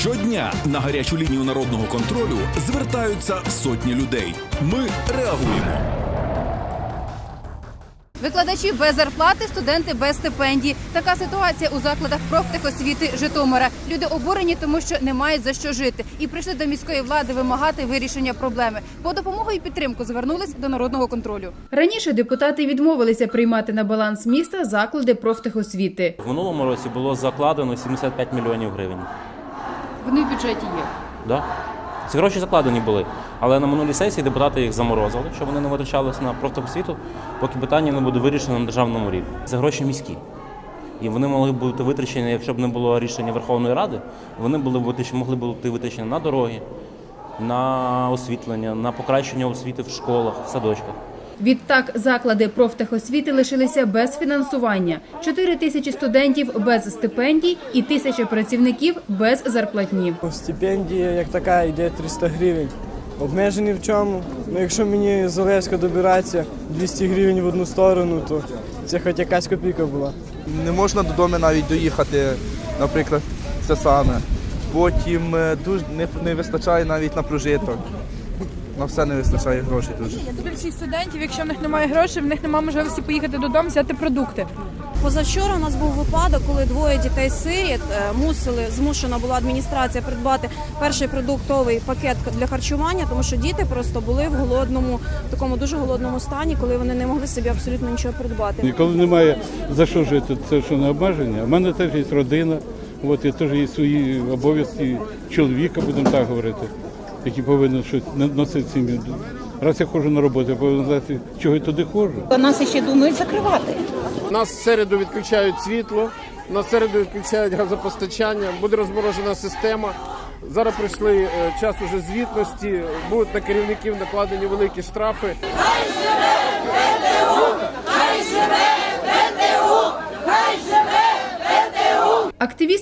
Щодня на гарячу лінію народного контролю звертаються сотні людей. Ми реагуємо. Викладачі без зарплати, студенти без стипендій. Така ситуація у закладах профтехосвіти Житомира. Люди обурені, тому що не мають за що жити, і прийшли до міської влади вимагати вирішення проблеми. По допомогу і підтримку звернулись до народного контролю. Раніше депутати відмовилися приймати на баланс міста заклади профтехосвіти. В минулому році було закладено 75 мільйонів гривень. Вони в бюджеті є. Да? Ці гроші закладені були. Але на минулій сесії депутати їх заморозили, щоб вони не витрачалися на профтехосвіту, поки питання не буде вирішено на державному рівні. Це гроші міські. І вони могли бути витрачені, якщо б не було рішення Верховної Ради, вони були витрачені, могли бути витрачені на дороги, на освітлення, на покращення освіти в школах, в садочках. Відтак заклади профтехосвіти лишилися без фінансування. 4 тисячі студентів без стипендій і тисяча працівників без зарплатні. Стипендія як така йде 300 гривень. Обмежений в чому? Ну, якщо мені з Олевська добиратися 200 гривень в одну сторону, то це хоч якась копійка була. Не можна додому навіть доїхати, наприклад, це саме. Потім е, дуже не, не вистачає навіть на прожиток. На все не вистачає грошей дуже. Більшість студентів, якщо в них немає грошей, в них немає можливості поїхати додому взяти продукти. Позавчора у нас був випадок, коли двоє дітей сиріт е, мусили змушена була адміністрація придбати перший продуктовий пакет для харчування, тому що діти просто були в голодному, в такому дуже голодному стані, коли вони не могли собі абсолютно нічого придбати. І коли немає за що жити, це що не обмеження. У мене теж є родина, от і теж є свої обов'язки чоловіка, будемо так говорити, який повинен щось носити сім'ю. Раз я ходжу на роботу, я повинен знати, чого я туди ходжу. Нас ще думають закривати. Нас в середу відключають світло, на середу відключають газопостачання, буде розморожена система. Зараз прийшли е, час уже звітності, будуть на керівників накладені великі штрафи.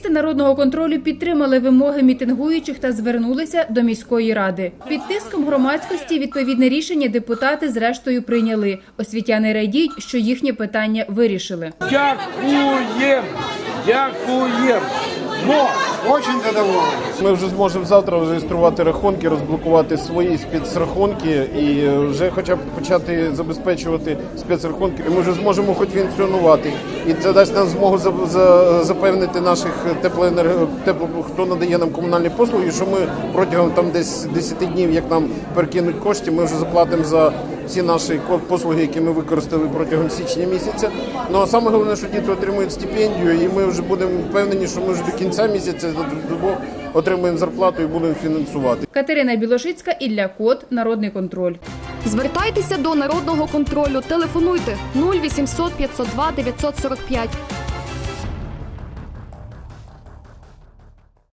Активісти народного контролю підтримали вимоги мітингуючих та звернулися до міської ради. Під тиском громадськості відповідне рішення депутати зрештою прийняли. Освітяни радіють, що їхнє питання вирішили. Дякуємо! Дякуємо! Очень задоволений. Ми вже зможемо завтра реєструвати рахунки, розблокувати свої спецрахунки і вже хоча б почати забезпечувати спецрахунки. І ми вже зможемо хоч функціонувати. І це дасть нам змогу за- за- запевнити наших теплоенерго тепло, хто надає нам комунальні послуги, що ми протягом там десь 10 днів, як нам перекинуть кошти, ми вже заплатимо за всі наші послуги, які ми використали протягом січня місяця. Ну а саме головне, що діти отримують стипендію, і ми вже будемо впевнені, що ми вже до кінця місяця до- отримуємо зарплату і будемо фінансувати. Катерина Білошицька, Ілля Кот, Народний контроль. Звертайтеся до народного контролю. Телефонуйте 0800 502 945